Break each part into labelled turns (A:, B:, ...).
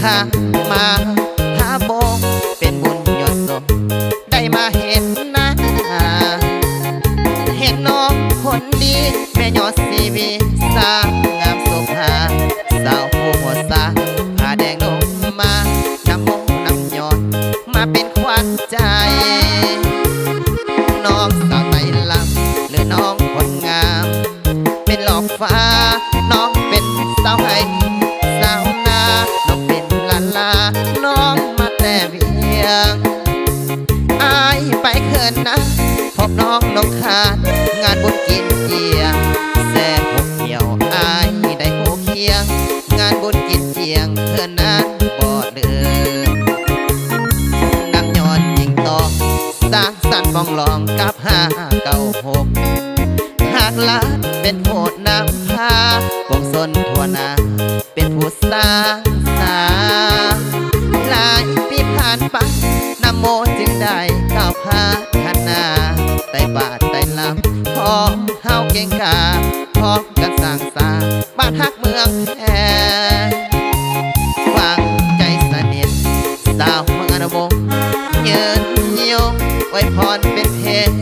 A: ข้ามาหาโบเป็นบุญยอดสมได้มาเห็นหน้าเห็นน้องคนดีแม่ยอดสีวีสาวงามสุภาสาวผู้หัวสาผ้าแดงลงมาน้ำมงน้ำยอดมาเป็นขวัญใจน้องสาวไตลำหรือน้องคนงาม เป็นหลอกฟ้าน้องเป็นสาวไห้ นนะพบน้องนกขาด งานบุญกินเจียงแซ่หกเหี่ยวอายได้โคเคียง งานบุญกินเจียงเขินนั้นบ่เดือนางยอดยิงตอกสร้างสรรค์มองลองกับห้าเก้าหกหากลาดเป็นโหดนำพาปกสนทั่วนาเป็นผู้สร้างสาหลายปีผ่านไป นโมจึงได้ก้าวพาขนาไต่บาทไต่ลำพร้อมเฮาเก่งกาพร้อมกันสร้างสาบ้านฮักเมืองแท้ฟังใจสนิทสาวเมืองอนวงศ์ยืนยงไว้พรเป็นเพล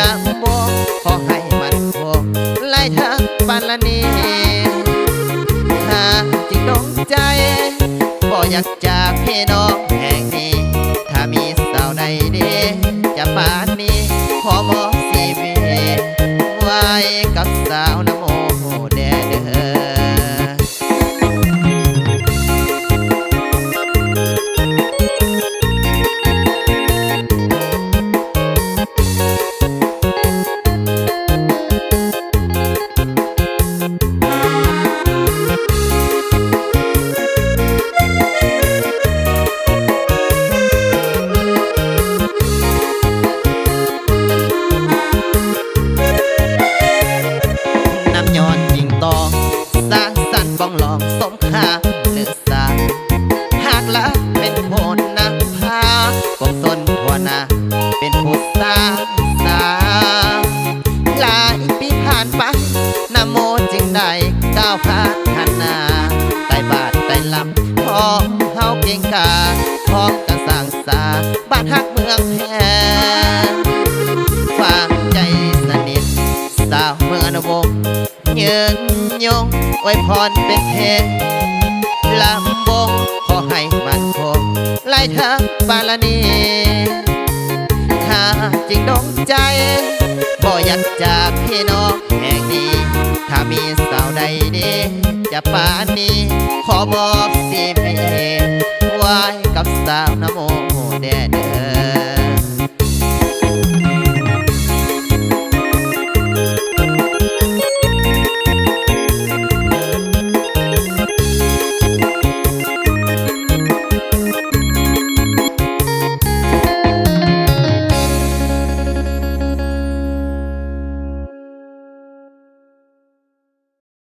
A: ลำบกขอให้มันคงไล่ทางปานละนีหาจริงดงใจบ่อยากจากพี่น้องแห่งนี้ ดดีจะป่านนี้ขอมอ สร้างสรรค์บ้องหลองสมคาเลือสาหากละเป็นโคนนำพาปกตนทั่วหนาเป็นผู้สร้างสาหลายปีผ่านไปนโมจึงได้ก้าวพาขนาไต่บาทไต่ลำพอเฮาเก่งกาพร้อมกันสร้างสาบ้านฮักเมืองแท้ ยืนยงไว้พรเป็นเพลงลำวงขอให้มันคงไล่ทางปาลนีถ้าจริงดงใจบ่อยากจากพี่น้องแห่งนี้ ถ้ามีสาวใดดีจะปานนี้ ขอบอกสิเมไว้กับสาวนโมแด่เด้อ